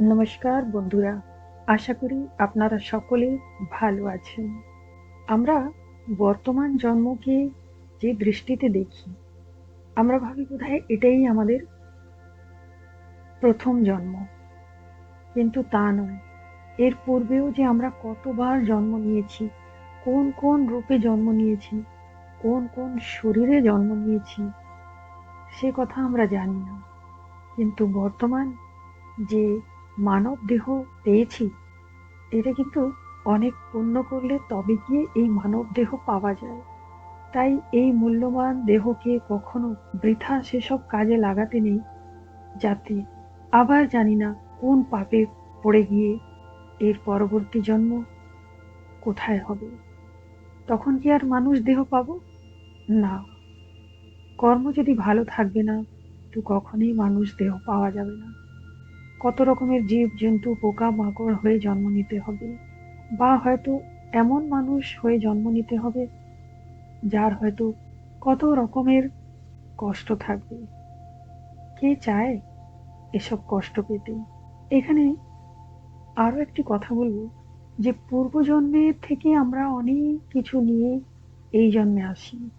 নমস্কার বন্ধুরা, আশা করি আপনারা সকলে ভালো আছেন। আমরা বর্তমান জন্মকে যে দৃষ্টিতে দেখি, আমরা ভাবি বোধহয় এটাই আমাদের প্রথম জন্ম। কিন্তু তা নয়, এর পূর্বেও যে আমরা কতবার জন্ম নিয়েছি, কোন কোন রূপে জন্ম নিয়েছি, কোন কোন শরীরে জন্ম নিয়েছি, সে কথা আমরা জানি না। কিন্তু বর্তমান যে মানব দেহ পেয়েছি। এটা কিন্তু অনেক পুণ্য করলে তবে গিয়ে এই মানব দেহ পাওয়া যায়। তাই এই মূল্যবান দেহকে কখনো বৃথা সেসব কাজে লাগাতে নেই, যাতে আবার জানি না কোন পাপে পড়ে গিয়ে এর পরবর্তী জন্ম কোথায় হবে। তখন কি আর মানুষ দেহ পাব? না। কর্ম যদি ভালো থাকবে না, তো কখনোই মানুষ দেহ পাওয়া যাবে না। কত রকমের জীব জন্তু পোকা মাকড় হয়ে জন্ম নিতে হবে? বা হয়তো এমন মানুষ হয়ে জন্ম নিতে হবে, যার হয়তো কত রকমের কষ্ট থাকবে। কে চায় এসব কষ্ট পেতে? এখানে আরও একটি কথা বলব, যে পূর্বজন্মের থেকে আমরা অনেক কিছু নিয়ে এই জন্মে আসি।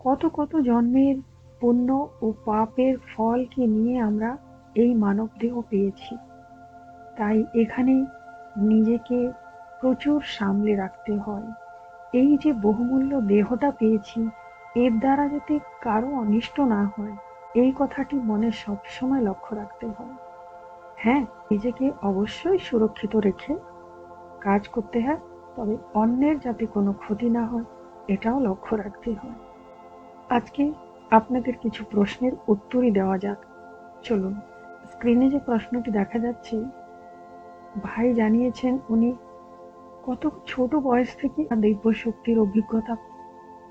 কত কত জন্মের পুণ্য ও পাপের ফলকে নিয়ে আমরা এই মানব দেহ পেয়েছি। তাই এখানে নিজেকে প্রচুর সামলে রাখতে হয়। এই যে বহুমূল্য দেহটা পেয়েছি, এর দ্বারা যাতে কারও অনিষ্ট না হয়, এই কথাটি মনে সবসময় লক্ষ্য রাখতে হয়। হ্যাঁ নিজেকে অবশ্যই সুরক্ষিত রেখে কাজ করতে হয়, তবে অন্যের যাতে কোনো ক্ষতি না হয়, এটাও লক্ষ্য রাখতে হয়। আজকে আপনাদের কিছু প্রশ্নের উত্তরই দেওয়া যাক। চলুন। স্ক্রিনে যে প্রশ্নটি দেখা যাচ্ছে, ভাই জানিয়েছেন উনি কত ছোট বয়স থেকে দৈব শক্তির অভিজ্ঞতা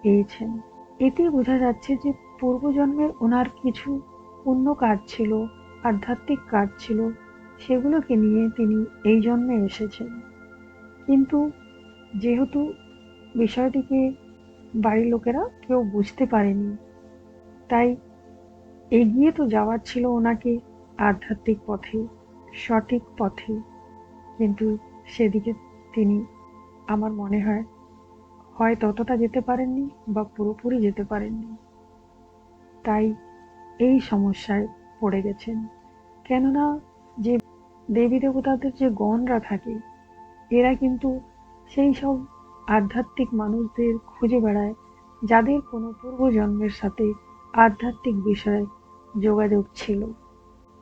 পেয়েছেন। এতে বোঝা যাচ্ছে যে পূর্বজন্মের ওনার কিছু পুণ্য কাজ ছিল, আধ্যাত্মিক কাজ ছিল, সেগুলোকে নিয়ে তিনি এই জন্মে এসেছেন। কিন্তু যেহেতু বিষয়টিকে বাড়ির লোকেরা কেউ বুঝতে পারেনি, তাই এগিয়ে তো যাওয়ার ছিল ওনাকে আধ্যাত্মিক পথে, সঠিক পথে। কিন্তু সেদিকে তিনি, আমার মনে হয় হয় ততটা যেতে পারেননি বা পুরোপুরি যেতে পারেননি। তাই এই সমস্যায় পড়ে গেছেন। কেননা যে দেবী দেবতাদের যে গণরা থাকে, এরা কিন্তু সেই সব আধ্যাত্মিক মানুষদের খুঁজে বেড়ায়, যাদের কোনো পূর্বজন্মের সাথে আধ্যাত্মিক বিষয়ে যোগাযোগ ছিল।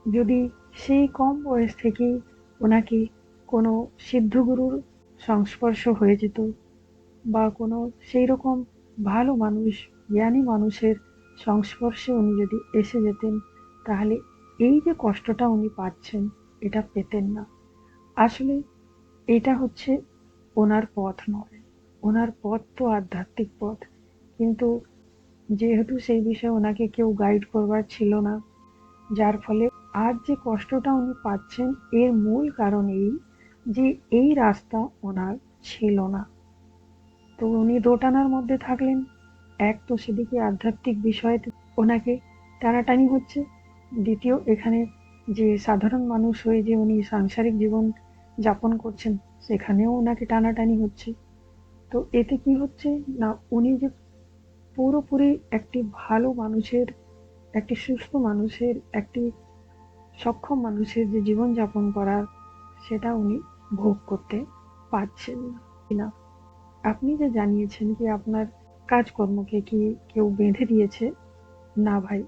যদি সেই কম বয়স থেকেই ওনাকে কোনো সিদ্ধগুরুর সংস্পর্শ হয়ে যেত বা কোনো সেই রকম ভালো মানুষ, জ্ঞানী মানুষের সংস্পর্শে উনি যদি এসে যেতেন, তাহলে এই যে কষ্টটা উনি পাচ্ছেন, এটা পেতেন না। আসলে এটা হচ্ছে ওনার পথ নয়। ওনার পথ তো আধ্যাত্মিক পথ। কিন্তু যেহেতু সেই বিষয়ে ওনাকে কেউ গাইড করবার ছিল না, যার ফলে আজ যে কষ্টটা উনি পাচ্ছেন, এর মূল কারণ এই যে এই রাস্তা ওনার ছিল না। তো উনি দোটানার মধ্যে থাকলেন। এক তো সেদিকে আধ্যাত্মিক বিষয়ে ওনাকে টানাটানি হচ্ছে। দ্বিতীয়, এখানে যে সাধারণ মানুষ হয়ে যে উনি সাংসারিক জীবন যাপন করছেন, সেখানেও ওনাকে টানাটানি হচ্ছে। তো এতে কি হচ্ছে না, উনি যে পুরোপুরি একটি ভালো মানুষের, একটি সুস্থ মানুষের, একটি সক্ষম মানুষের যে জীবনযাপন করার, সেটা উনি ভোগ করতে পারছেন না। আপনি যে জানিয়েছেন কি আপনার কাজকর্মকে কি কেউ বেঁধে দিয়েছে? না ভাই,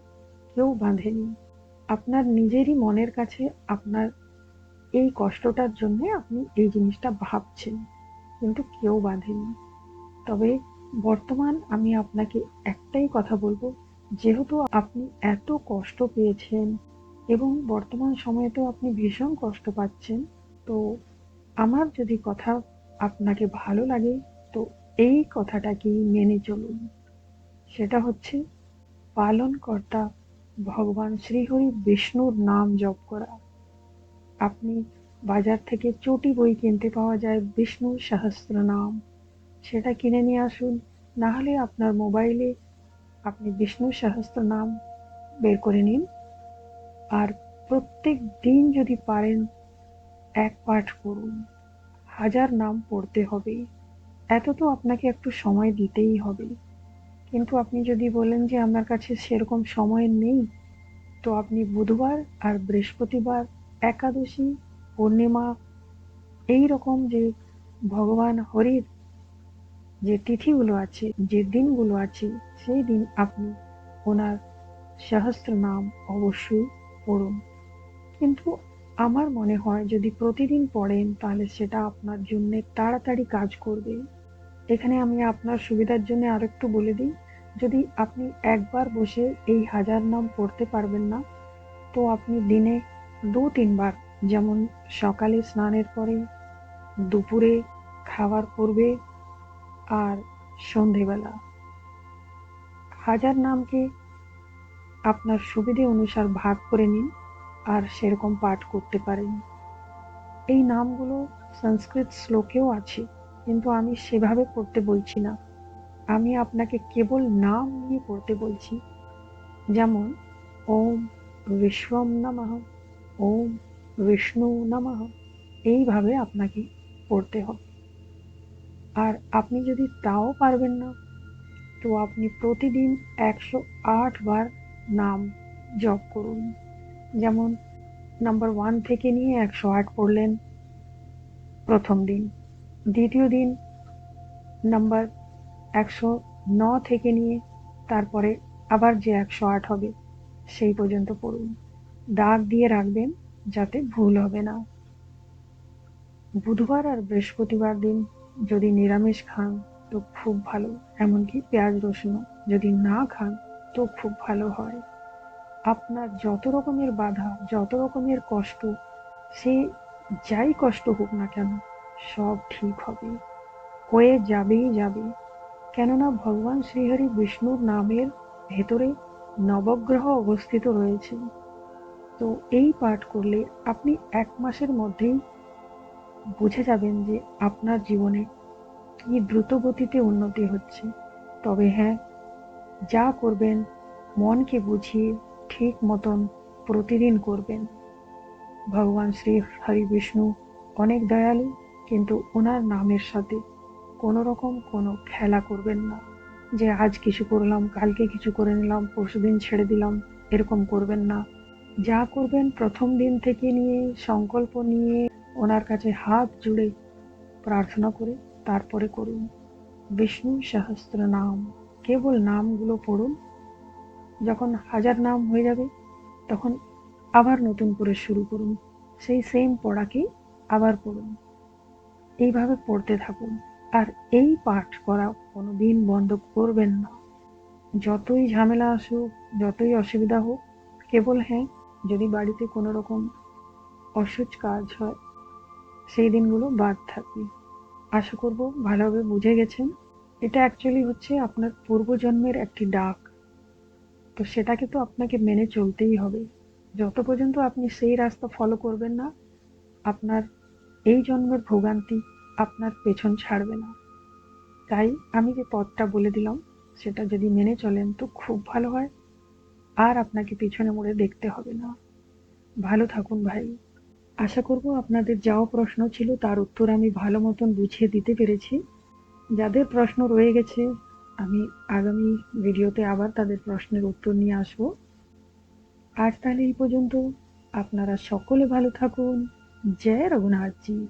কেউ বাঁধেনি। আপনার নিজেরই মনের কাছে আপনার এই কষ্টটার জন্য আপনি এই জিনিসটা ভাবছেন, কিন্তু কেউ বাঁধেনি। তবে বর্তমান আমি আপনাকে একটাই কথা বলব, যেহেতু আপনি এত কষ্ট পেয়েছেন এবং বর্তমান সময়ে তো আপনি ভীষণ কষ্ট পাচ্ছেন। তো আমার যদি কথা আপনাকে ভালো লাগে, তো এই কথাটাকেই মেনে চলুন। সেটা হচ্ছে, পালনকর্তা ভগবান শ্রীহরি বিষ্ণুর নাম জপ করা। আপনি বাজার থেকে চটি বই কিনতে পাওয়া যায় বিষ্ণু সহস্র নাম। সেটা কিনে নিয়ে আসুন, নাহলে আপনার মোবাইলে আপনি বিষ্ণু সহস্র নাম বের করে নিন। আর প্রত্যেক দিন যদি পারেন, এক পাঠ করুন। হাজার নাম পড়তে হবে। এত তো আপনাকে একটু সময় দিতেই হবে। কিন্তু আপনি যদি বলেন যে আমার কাছে সেরকম সময় নেই, তো আপনি বুধবার আর বৃহস্পতিবার, একাদশী, পূর্ণিমা, এই রকম যে ভগবান হরির যে তিথিগুলো আছে, যে দিনগুলো আছে, সেই দিন আপনি ওনার সহস্র নাম অবশ্যই পড়ুন। কিন্তু আমার মনে হয় যদি প্রতিদিন পড়েন, তাহলে সেটা আপনার জন্য তাড়াতাড়ি কাজ করবে। এখানে আমি আপনার সুবিধার জন্য আরেকটু বলে দিই, যদি আপনি একবার বসে এই হাজার নাম পড়তে পারবেন না, তো আপনি দিনে দু তিনবার, যেমন সকালে স্নানের পরে, দুপুরে খাওয়ার পূর্বে, আর সন্ধেবেলা। হাজার নামকে আপনার সুবিধে অনুসার ভাগ করে নিন আর সেরকম পাঠ করতে পারেন। এই নামগুলো সংস্কৃত শ্লোকেও আছে, কিন্তু আমি সেভাবে পড়তে বলছি না। আমি আপনাকে কেবল নাম নিয়ে পড়তে বলছি। যেমন, ওম বিশ্বম নমঃ, ওম বিষ্ণু নমঃ, এইভাবে আপনাকে পড়তে হবে। আর আপনি যদি তাও পারবেন না, তো আপনি প্রতিদিন একশো আট বার নাম জপ করুন। যেমন নাম্বার ওয়ান থেকে নিয়ে একশো আট পড়লেন প্রথম দিন। দ্বিতীয় দিন নাম্বার একশো ন থেকে নিয়ে তারপরে আবার যে একশো আট হবে, সেই পর্যন্ত পড়ুন। দাগ দিয়ে রাখবেন যাতে ভুল হবে না। বুধবার আর বৃহস্পতিবার দিন যদি নিরামিষ খান, তো খুব ভালো। এমনকি পেঁয়াজ রসুনও যদি না খান তো খুব ভালো হয়। আপনার যত রকমের বাধা, যত রকমের কষ্ট, সে যাই কষ্ট হোক না কেন, সব ঠিক হবে। হয়ে যাবেই যাবে। কেননা ভগবান শ্রীহরি বিষ্ণুর নামের ভেতরে নবগ্রহ অবস্থিত রয়েছে। তো এই পাঠ করলে আপনি এক মাসের মধ্যেই বুঝে যাবেন যে আপনার জীবনে কি দ্রুত গতিতে উন্নতি হচ্ছে। তবে হ্যাঁ যা করবেন, মনকে বুঝিয়ে ঠিক মতন প্রতিদিন করবেন। ভগবান শ্রী হরি বিষ্ণু অনেক দয়ালু, কিন্তু ওনার নামের সাথে কোনো রকম কোনো খেলা করবেন না। যে আজ কিছু করলাম, কালকে কিছু করে নিলাম, পরশু দিন ছেড়ে দিলাম, এরকম করবেন না। যা করবেন প্রথম দিন থেকে নিয়ে, সংকল্প নিয়ে, ওনার কাছে হাত জুড়ে প্রার্থনা করে তারপরে করুন। বিষ্ণু সহস্র নাম। কেবল নামগুলো পড়ুন। যখন হাজার নাম হয়ে যাবে, তখন আবার নতুন করে শুরু করুন। সেই সেম পড়াকেই আবার পড়ুন। এইভাবে পড়তে থাকুন। আর এই পাঠ করা কোনো দিন বন্ধ করবেন না। যতই ঝামেলা আসুক, যতই অসুবিধা হোক, কেবল হ্যাঁ যদি বাড়িতে কোনো রকম অসুচ কাজ হয়, সেই দিনগুলো বাদ থাকবে আশা করব ভালোভাবে বুঝে গেছেন। এটা অ্যাকচুয়ালি হচ্ছে আপনার পূর্বজন্মের একটি ডাক। তো সেটাকে তো আপনাকে মেনে চলতেই হবে। যত পর্যন্ত আপনি সেই রাস্তা ফলো করবেন না, আপনার এই জন্মের ভোগান্তি আপনার পেছন ছাড়বে না। তাই আমি যে পথটা বলে দিলাম, সেটা যদি মেনে চলেন তো খুব ভালো হয়। আর আপনাকে পিছনে মুড়ে দেখতে হবে না। ভালো থাকুন ভাই। আশা করব আপনাদের যাও প্রশ্ন ছিল, তার উত্তর আমি ভালো মতন বুঝিয়ে দিতে পেরেছি। যাদের প্রশ্ন রয়ে গেছে, আমি আগামী ভিডিওতে আবার তাদের প্রশ্নের উত্তর নিয়ে আসব। আজ তাহলে এই পর্যন্ত। আপনারা সকলে ভালো থাকুন। জয় রঘুনাথজি।